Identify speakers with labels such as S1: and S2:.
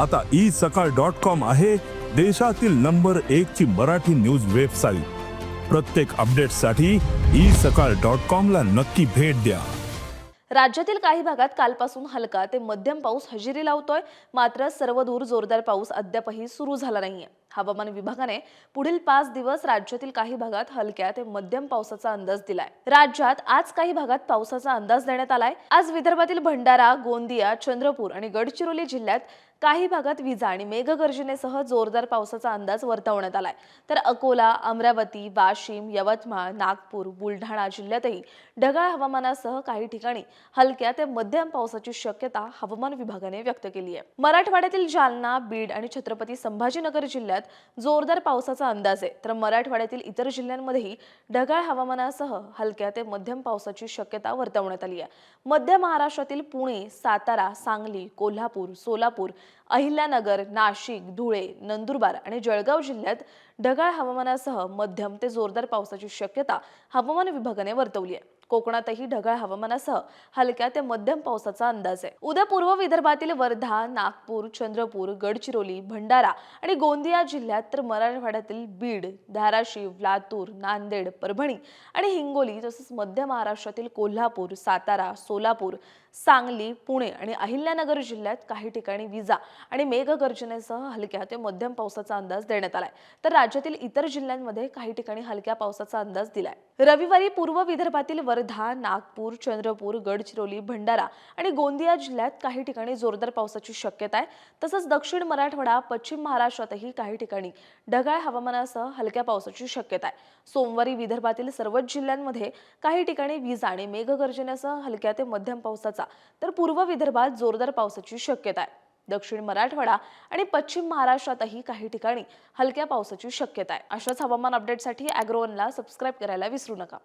S1: आता ई सकाळ dot com आहे देशातील नंबर एक ची मराठी न्यूज वेबसाईट प्रत्येक अपडेटसाठी ई सकाळ डॉट कॉम ला नक्की भेट द्या
S2: राज्यातील काही भागात कालपासून हलका ते मध्यम पाऊस हजेरी लावतोय मात्र सर्व दूर जोरदार पाऊस अद्यापही सुरू झाला नाहीये हवामान विभागाने पुढील पाच दिवस राज्यातील काही भागात हलक्या ते मध्यम पावसाचा अंदाज दिलाय राज्यात आज काही भागात पावसाचा अंदाज देण्यात आलाय आज विदर्भातील भंडारा गोंदिया चंद्रपूर आणि गडचिरोली जिल्ह्यात काही भागात विजा आणि मेघगर्जनेसह जोरदार पावसाचा अंदाज वर्तवण्यात आलाय तर अकोला अमरावती वाशिम यवतमाळ नागपूर बुलढाणा जिल्ह्यातही ढगाळ हवामानासह काही ठिकाणी हलक्या ते मध्यम पावसाची शक्यता हवामान विभागाने व्यक्त केली आहे मराठवाड्यातील जालना बीड आणि छत्रपती संभाजीनगर जिल्ह्यात जिल्ह्यात जोरदार पावसाचा अंदाज आहे तर मराठवाड्यातील इतर जिल्ह्यांमध्येही ढगाळ हवामानासह हलक्या ते मध्यम पावसाची शक्यता वर्तवण्यात आली आहे मध्य महाराष्ट्रातील पुणे सातारा सांगली कोल्हापूर सोलापूर अहिल्यानगर नाशिक धुळे नंदुरबार आणि जळगाव जिल्ह्यात ढगाळ हवामानासह मध्यम ते जोरदार पावसाची शक्यता हवामान विभागाने वर्तवली आहे कोकणातही ढगाळ हवामानासह हलक्या ते मध्यम पावसाचा अंदाज आहे उद्या पूर्व विदर्भातील वर्धा नागपूर चंद्रपूर गडचिरोली भंडारा आणि गोंदिया जिल्ह्यात तर मराठवाड्यातील बीड धाराशिव लातूर नांदेड परभणी आणि हिंगोली तसंच मध्य महाराष्ट्रातील कोल्हापूर सातारा सोलापूर सांगली पुणे आणि अहिल्यानगर जिल्ह्यात काही ठिकाणी विजा आणि मेघगर्जनेसह हलक्या ते मध्यम पावसाचा अंदाज देण्यात आलाय तर राज्यातील इतर जिल्ह्यांमध्ये काही ठिकाणी हलक्या पावसाचा अंदाज दिलाय रविवारी पूर्व विदर्भातील वर्धा नागपूर चंद्रपूर गडचिरोली भंडारा आणि गोंदिया जिल्ह्यात काही ठिकाणी जोरदार पावसाची शक्यता आहे तसंच दक्षिण मराठवाडा पश्चिम महाराष्ट्रातही काही ठिकाणी ढगाळ हवामानासह हलक्या पावसाची शक्यता आहे सोमवारी विदर्भातील सर्वच जिल्ह्यांमध्ये काही ठिकाणी विजा आणि मेघगर्जनेसह हलक्या ते मध्यम पावसाचा पावसाचा तर पूर्व विदर्भात जोरदार पावसाची शक्यता आहे दक्षिण मराठवाडा आणि पश्चिम महाराष्ट्रातही काही ठिकाणी हलक्या पावसाची शक्यता आहे अशाच हवामान अपडेटसाठी अॅग्रोवनला सबस्क्राईब करायला विसरू नका